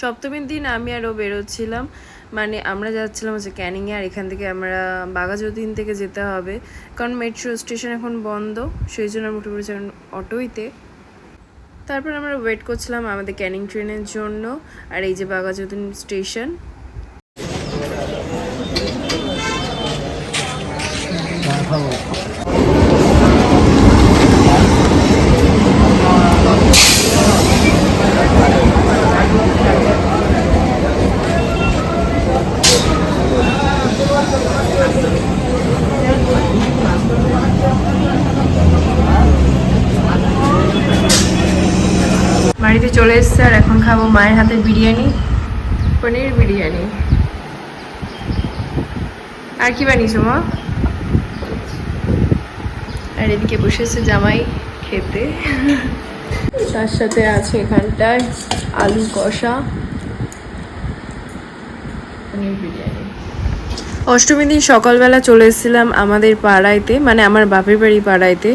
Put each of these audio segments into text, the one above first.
সপ্তমীর দিন আমি আরও বেরোচ্ছিলাম। মানে আমরা যাচ্ছিলাম হচ্ছে ক্যানিংয়ে আর এখান থেকে আমরা বাঘাযতীন থেকে যেতে হবে। কারণ মেট্রো স্টেশন এখন বন্ধ, সেই জন্য আমরা উঠে অটোইতে তারপর আমরা ওয়েট করছিলাম আমাদের ক্যানিং ট্রেনের জন্য আর এই যে বাঘাযতীন স্টেশন বাড়িতে চলে এসছে আর এখন খাব মায়ের হাতের বিরিয়ানি, পনির বিরিয়ানি। আর কি বানিয়েছো মা? আর এদিকে বসেছে জামাই খেতে। তার সাথে আছে এখানটায় আলু কষা, পনির বিরিয়ানি। অষ্টমীর দিন সকালবেলা চলে এসেছিলাম আমাদের পাড়াইতে মানে আমার বাপের বাড়ি পাড়াইতে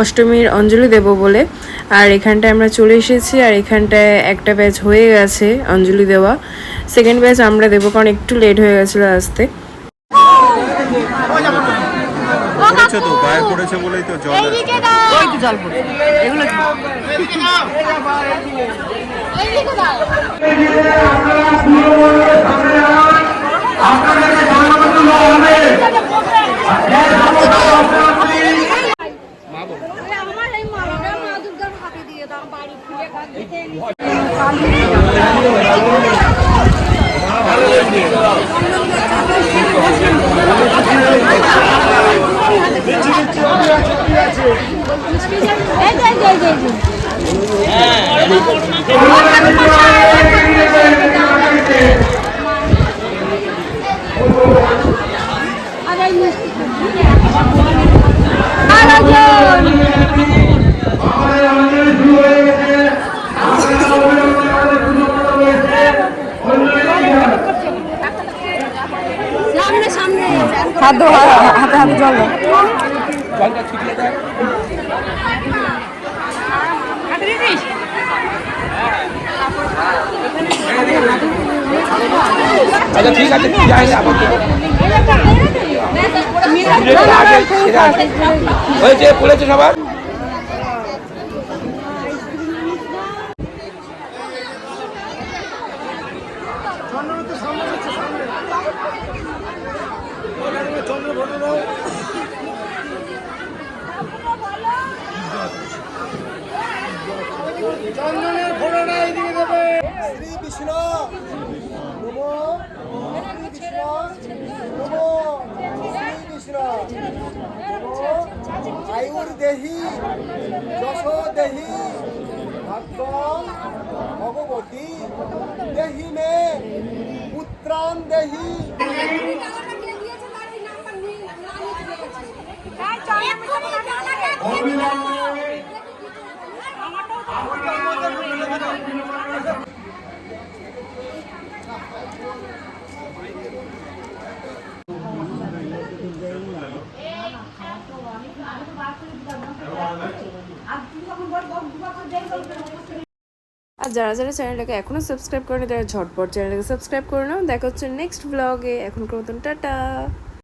অষ্টমীর অঞ্জলি দেব বলে। আর এখানটায় আমরা চলে এসেছি আর এখানটায় একটা ব্যাচ হয়ে গেছে অঞ্জলি দেওয়া। সেকেন্ড ব্যাচ আমরা দেবো কারণ একটু লেট হয়ে গেছিল আসতে। পড়েছে তো গায়ে পড়েছে বলেই তো জল এইদিকে দাও। ওই তো জল পড়ছে। এগুলো কি? এইদিকে দাও এইদিকে দাও আমার এই মালাটা মা দুর্গার হাতে দিয়ে দাও বাড়ি খুলে এই যে এই যে এই যে আর এই মিষ্টি আরেকজন সামনে সামনে হাত ধো হাতে হাতে জল দাও। আচ্ছা ঠিক আছে যাই আবার। হয়েছে পড়েছে সবার শ্রী নমো শ্রী কৃষ্ণ নমো শ্রী কৃষ্ণ আয়ুর্দেহি যশ দেহি ভগবতী দেহি মে পুত্রান দেহি আর যারা যারা চ্যানেলটাকে এখনও সাবস্ক্রাইব করেনি, তারা ঝটপট চ্যানেলটাকে সাবস্ক্রাইব করে নাও। দেখা হচ্ছে নেক্সট ব্লগে এখন মতন, টাটা!